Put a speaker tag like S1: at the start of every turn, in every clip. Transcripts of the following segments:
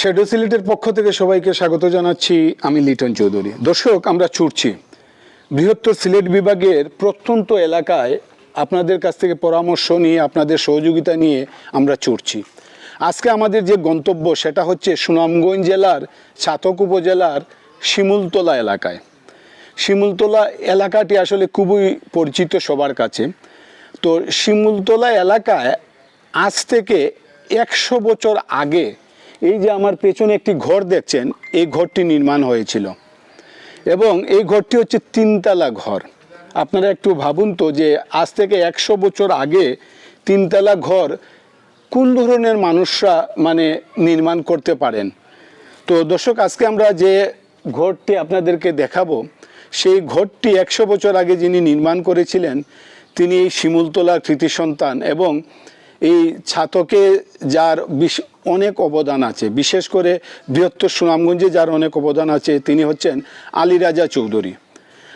S1: Shadow সিলেটের পক্ষ থেকে সবাইকে স্বাগত জানাচ্ছি। আমি লিটন চৌধুরী। দর্শক, আমরা ছুটছি। বৃহত্তর সিলেট বিভাগের প্রত্যন্ত এলাকায় আপনাদের কাছ থেকে পরামর্শ নিয়ে, আপনাদের সহযোগিতা নিয়ে আমরা ছুটছি। আজকে আমাদের যে গন্তব্য, সেটা হচ্ছে সুনামগঞ্জ জেলার ছাতক উপজেলার শিমুলতলা এলাকায়। শিমুলতলা এলাকাটি আসলে খুবই পরিচিত সবার কাছে। তো শিমুলতলা এলাকায় আজ থেকে একশো বছর আগে এই যে আমার পেছনে একটি ঘর দেখছেন, এই ঘরটি নির্মাণ হয়েছিল। এবং এই ঘরটি হচ্ছে তিনতলা ঘর। আপনারা একটু ভাবুন তো যে আজ থেকে একশো বছর আগে তিনতলা ঘর কোন ধরনের মানুষরা মানে নির্মাণ করতে পারেন? তো দর্শক, আজকে আমরা যে ঘরটি আপনাদেরকে দেখাবো, সেই ঘরটি একশো বছর আগে যিনি নির্মাণ করেছিলেন, তিনি এই শিমুলতলার কৃতি সন্তান এবং এই ছাতকে যার অনেক অবদান আছে। বিশেষ করে বৃহত্তর সুনামগঞ্জে যার অনেক অবদান আছে, তিনি হচ্ছেন আলী রাজা চৌধুরী।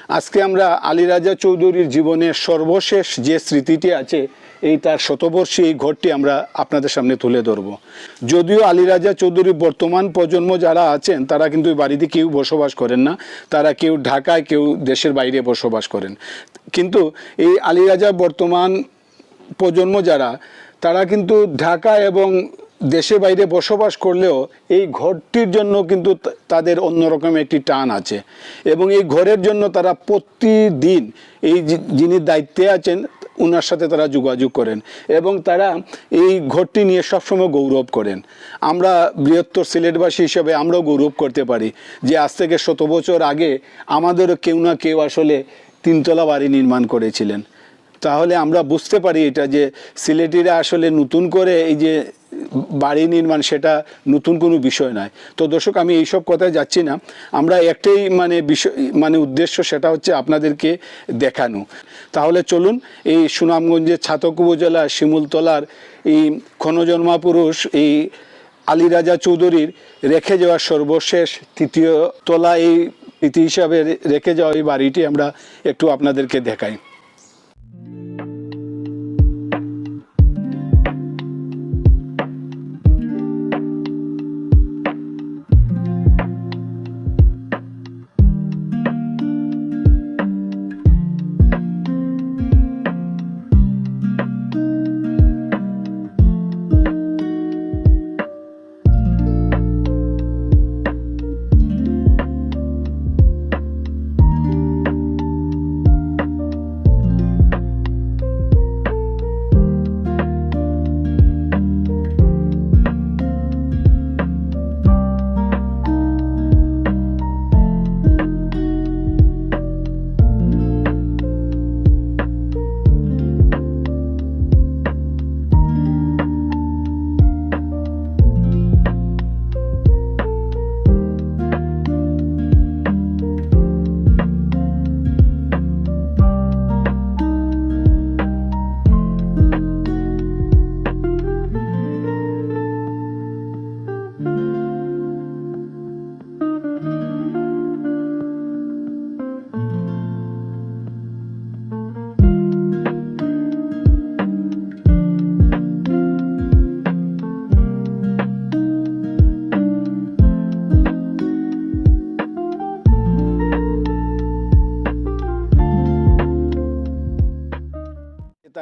S1: আজকে আমরা আলী রাজা চৌধুরীর জীবনের সর্বশেষ যে স্মৃতিটি আছে, এই তার শতবর্ষী এই ঘরটি আমরা আপনাদের সামনে তুলে ধরব। যদিও আলী রাজা চৌধুরী বর্তমান প্রজন্ম যারা আছেন, তারা কিন্তু বাড়িতে কেউ বসবাস করেন না। তারা কেউ ঢাকায়, কেউ দেশের বাইরে বসবাস করেন। কিন্তু এই আলী রাজা বর্তমান প্রজন্ম যারা তারা কিন্তু ঢাকা এবং দেশে বাইরে বসবাস করলেও এই ঘরটির জন্য কিন্তু তাদের অন্যরকম একটি টান আছে। এবং এই ঘরের জন্য তারা প্রতিদিন এই যিনি দায়িত্বে আছেন ওনার সাথে তারা যোগাযোগ করেন এবং তারা এই ঘরটি নিয়ে সবসময় গৌরব করেন। আমরা বৃহত্তর সিলেটবাসী হিসেবে আমরাও গৌরব করতে পারি যে আজ থেকে শত বছর আগে আমাদেরও কেউ না কেউ আসলে তিনতলা বাড়ি নির্মাণ করেছিলেন। তাহলে আমরা বুঝতে পারি এটা যে সিলেটিরা আসলে নতুন করে এই যে বাড়ি নির্মাণ সেটা নতুন কোনো বিষয় নয়। তো দর্শক, আমি এইসব কথায় যাচ্ছি না। আমরা একটাই মানে বিষয় মানে উদ্দেশ্য সেটা হচ্ছে আপনাদেরকে দেখানো। তাহলে চলুন এই সুনামগঞ্জের ছাতক উপজেলা শিমুলতলার এই ক্ষণজন্মা পুরুষ, এই আলী রাজা চৌধুরীর রেখে যাওয়া সর্বশেষ তৃতীয় তলা এই স্মৃতি হিসাবে রেখে যাওয়া এই বাড়িটি আমরা একটু আপনাদেরকে দেখাই।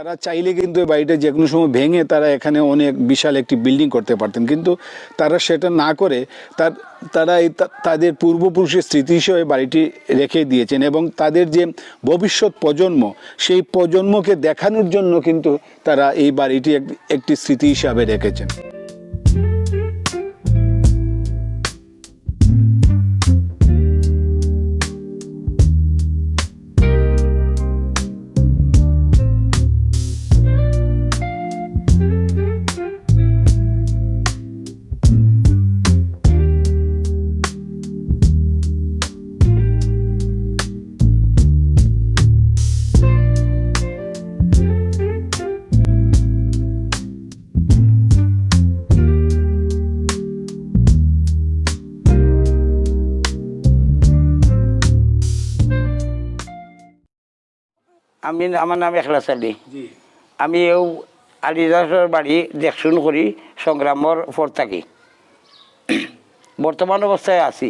S1: তারা চাইলে কিন্তু এই বাড়িটা যে কোনো সময় ভেঙে তারা এখানে অনেক বিশাল একটি বিল্ডিং করতে পারতেন। কিন্তু তারা সেটা না করে তার, তারা এই তাদের পূর্বপুরুষের স্মৃতি হিসেবে বাড়িটি রেখে দিয়েছেন এবং তাদের যে ভবিষ্যৎ প্রজন্ম, সেই প্রজন্মকে দেখানোর জন্য কিন্তু তারা এই বাড়িটি এক- একটি স্মৃতি হিসাবে রেখেছেন।
S2: আমি আমার নাম এখলাস আলী। আমি এও আলিদাসর বাড়ি দেখশুন করি সংগ্রামর পর থাকি। বর্তমান অবস্থায় আছি।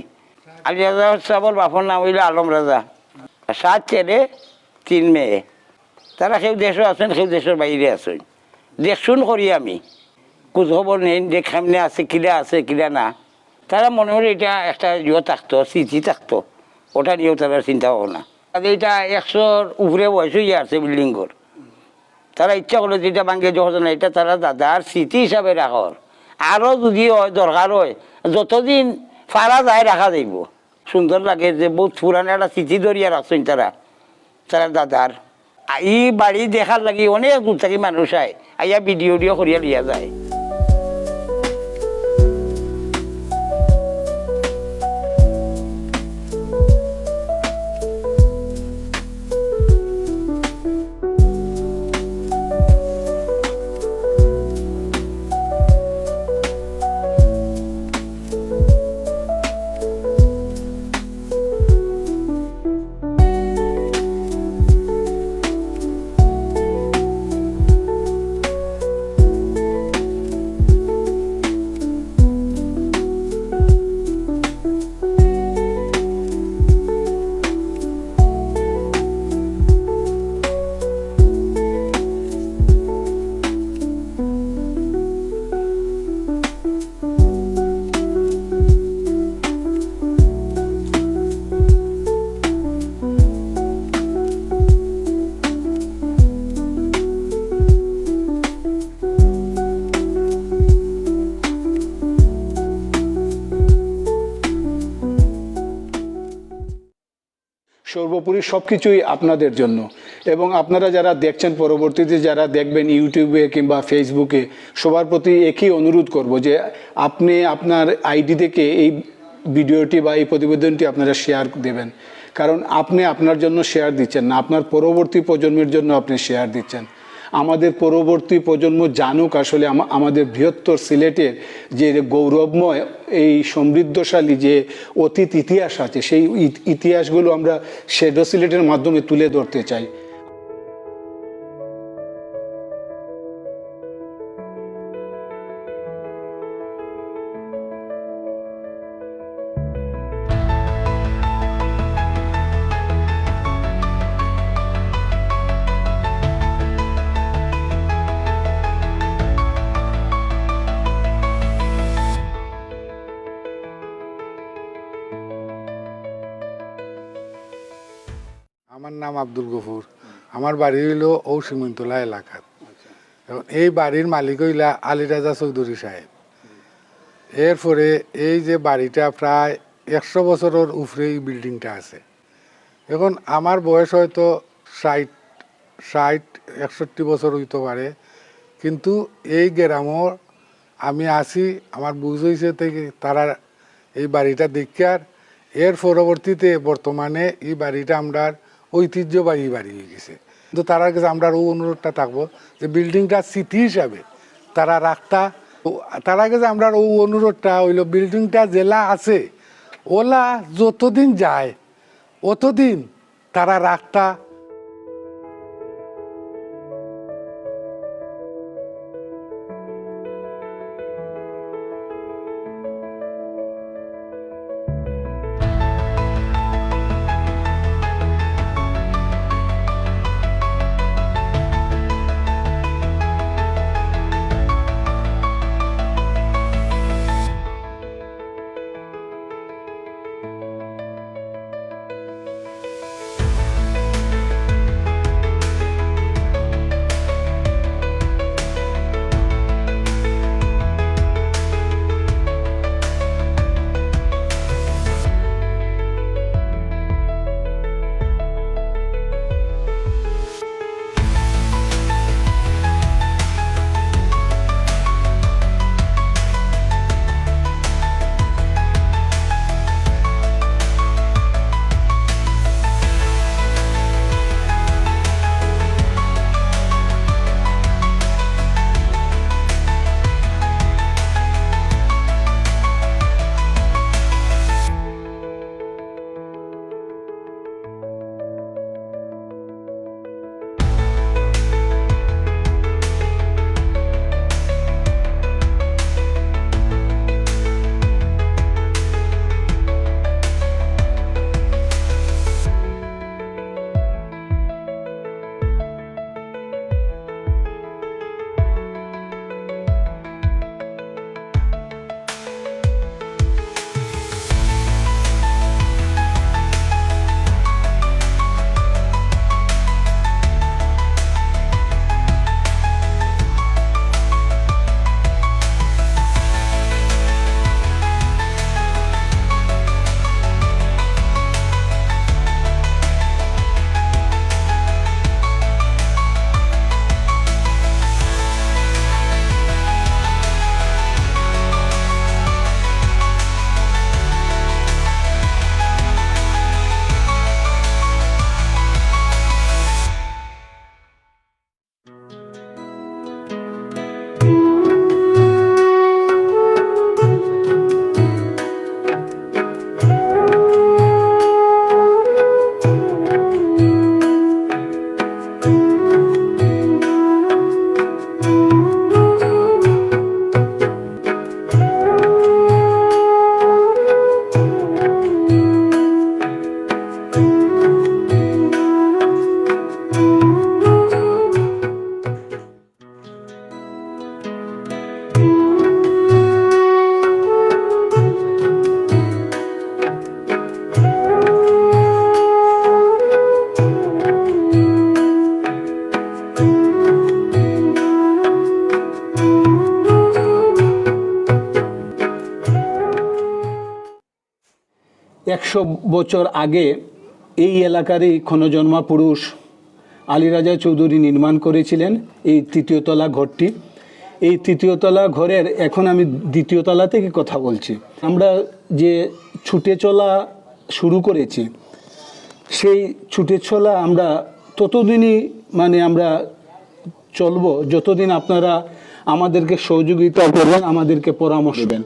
S2: আলী রাজা সাহেবর বাপর নাম হইল আলম রাজা সাত ছেলে তিন মেয়ে। তারা কেউ দেশও আছেন কেউ দেশের বাইরে আছেন। দেখশুন করি আমি। খোঁজ খবর নেই যে সামনে আছে কিরা আছে কিরা না। তারা মনে মনে এটা একটা ইয়ে থাকতো স্মৃতি থাকতো। ওটা নিয়েও তারা চিন্তা ভাবনা আর এটা একশোর উপরে বয়স হয়ে আছে বিল্ডিংর তারা ইচ্ছা করল যেটা ভাঙ্গে যখন না এটা তারা দাদার স্মৃতি হিসাবে রাখর আরও যদি হয় দরকার হয়, যতদিন ফারা যায় রাখা যাইব সুন্দর লাগে যে বহুত পুরানো একটা স্মৃতি ধরিয়া রাখছেন তারা তারা দাদার এই বাড়ি দেখার লাগি অনেক দূর থেকে মানুষ আয় আইয়া ভিডিও ডিও করিয়া লিয়া যায়।
S1: সর্বোপরি সব কিছুই আপনাদের জন্য। এবং আপনারা যারা দেখছেন পরবর্তীতে, যারা দেখবেন ইউটিউবে কিংবা ফেসবুকে, সবার প্রতি একই অনুরোধ করব যে আপনি আপনার আইডি থেকে এই ভিডিওটি বা এই প্রতিবেদনটি আপনারা শেয়ার দেবেন। কারণ আপনি আপনার জন্য শেয়ার দিচ্ছেন না, আপনার পরবর্তী প্রজন্মের জন্য আপনি শেয়ার দিচ্ছেন। আমাদের পরবর্তী প্রজন্ম জানুক আসলে আমাদের বৃহত্তর সিলেটের যে গৌরবময় এই সমৃদ্ধশালী যে অতীত ইতিহাস আছে, সেই ইতিহাসগুলো আমরা শেডো সিলেটের মাধ্যমে তুলে ধরতে চাই।
S3: নাম আব্দুল গফুর। আমার বাড়ি হইল ও সীমন্তলা এলাকাত। এখন এই বাড়ির মালিক হইলা আলী রাজা চৌধুরী সাহেব। এরপরে এই যে বাড়িটা প্রায় একশো বছরের উপরে এই বিল্ডিংটা আছে। এখন আমার বয়স হয়তো ষাট ষাট, একষট্টি বছর হইতে পারে। কিন্তু এই গ্রামর আমি আসি আমার বুঝ হয়েছে থেকে তারা এই বাড়িটা দেখার এর পরবর্তীতে বর্তমানে এই বাড়িটা আমরা ঐতিহ্যবাহী বাড়ি হয়ে গেছে। কিন্তু তার আগে আমরা ও অনুরোধটা থাকব যে বিল্ডিংটা স্মৃতি হিসাবে তারা রাখতা। তার আগে যে আমরা ও অনুরোধটা হইল বিল্ডিংটা জেলা আছে, ওলা যতদিন যায়, অতদিন তারা রাখতা।
S1: বছর আগে এই এলাকারই ক্ষণজন্মা পুরুষ আলীরাজা চৌধুরী নির্মাণ করেছিলেন এই তৃতীয় তলা ঘরটি। এই তৃতীয় তলা ঘরের এখন আমি দ্বিতীয় তলা থেকে কথা বলছি। আমরা যে ছুটে চলা শুরু করেছি, সেই ছুটে চলা আমরা ততদিনই মানে আমরা চলবো, যতদিন আপনারা আমাদেরকে সহযোগিতা করবেন, আমাদেরকে পরামর্শ দেবেন।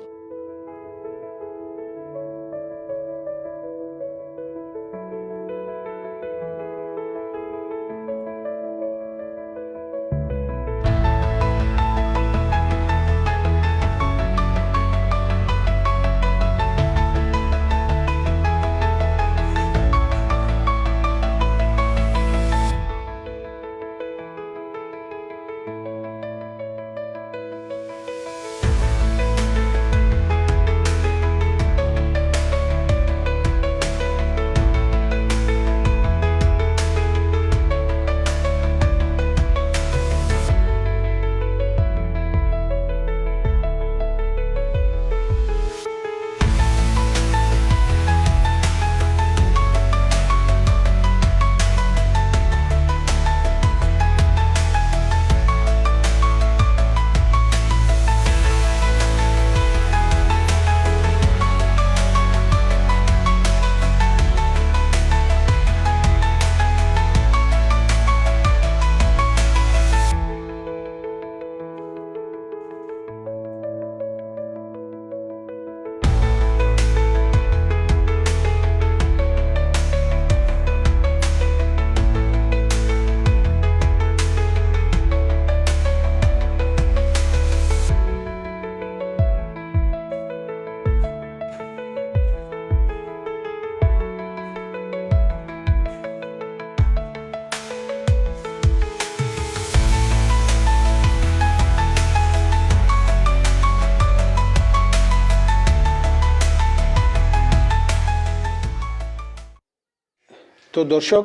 S1: দর্শক,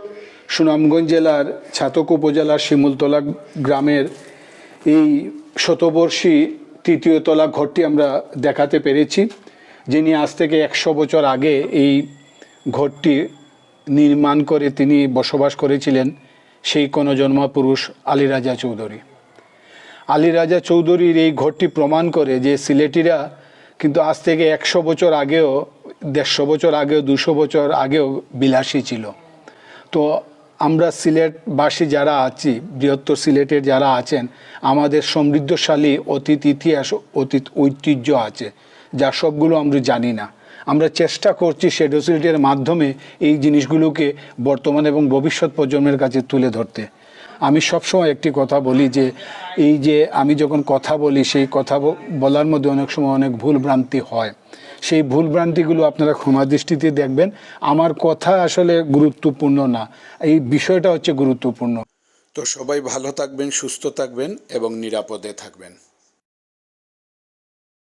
S1: সুনামগঞ্জ জেলার ছাতক উপজেলার শিমুলতলা গ্রামের এই শতবর্ষী তৃতীয় তলা ঘরটি আমরা দেখাতে পেরেছি, যিনি আজ থেকে একশো বছর আগে এই ঘরটি নির্মাণ করে তিনি বসবাস করেছিলেন, সেই কোনো জন্মা পুরুষ আলীরাজা চৌধুরী। আলী রাজা চৌধুরীর এই ঘরটি প্রমাণ করে যে সিলেটিরা কিন্তু আজ থেকে একশো বছর আগেও, দেড়শো বছর আগেও, দুশো বছর আগেও বিলাসী ছিল। তো আমরা সিলেটবাসী যারা আছি, বৃহত্তর সিলেটের যারা আছেন, আমাদের সমৃদ্ধশালী অতীত ইতিহাস, অতীত ঐতিহ্য আছে, যা সবগুলো আমরা জানি না। আমরা চেষ্টা করছি শেডো সিলেটের মাধ্যমে এই জিনিসগুলোকে বর্তমান এবং ভবিষ্যৎ প্রজন্মের কাছে তুলে ধরতে। আমি সবসময় একটি কথা বলি যে, এই যে আমি যখন কথা বলি, সেই কথা বলার মধ্যে অনেক সময় অনেক ভুল ভ্রান্তি হয়। সেই ভুলভ্রান্তিগুলো আপনারা ক্ষমা দৃষ্টিতে দেখবেন। আমার কথা আসলে গুরুত্বপূর্ণ না। এই বিষয়টা হচ্ছে গুরুত্বপূর্ণ। তো সবাই ভালো থাকবেন, সুস্থ থাকবেন এবং নিরাপদে থাকবেন।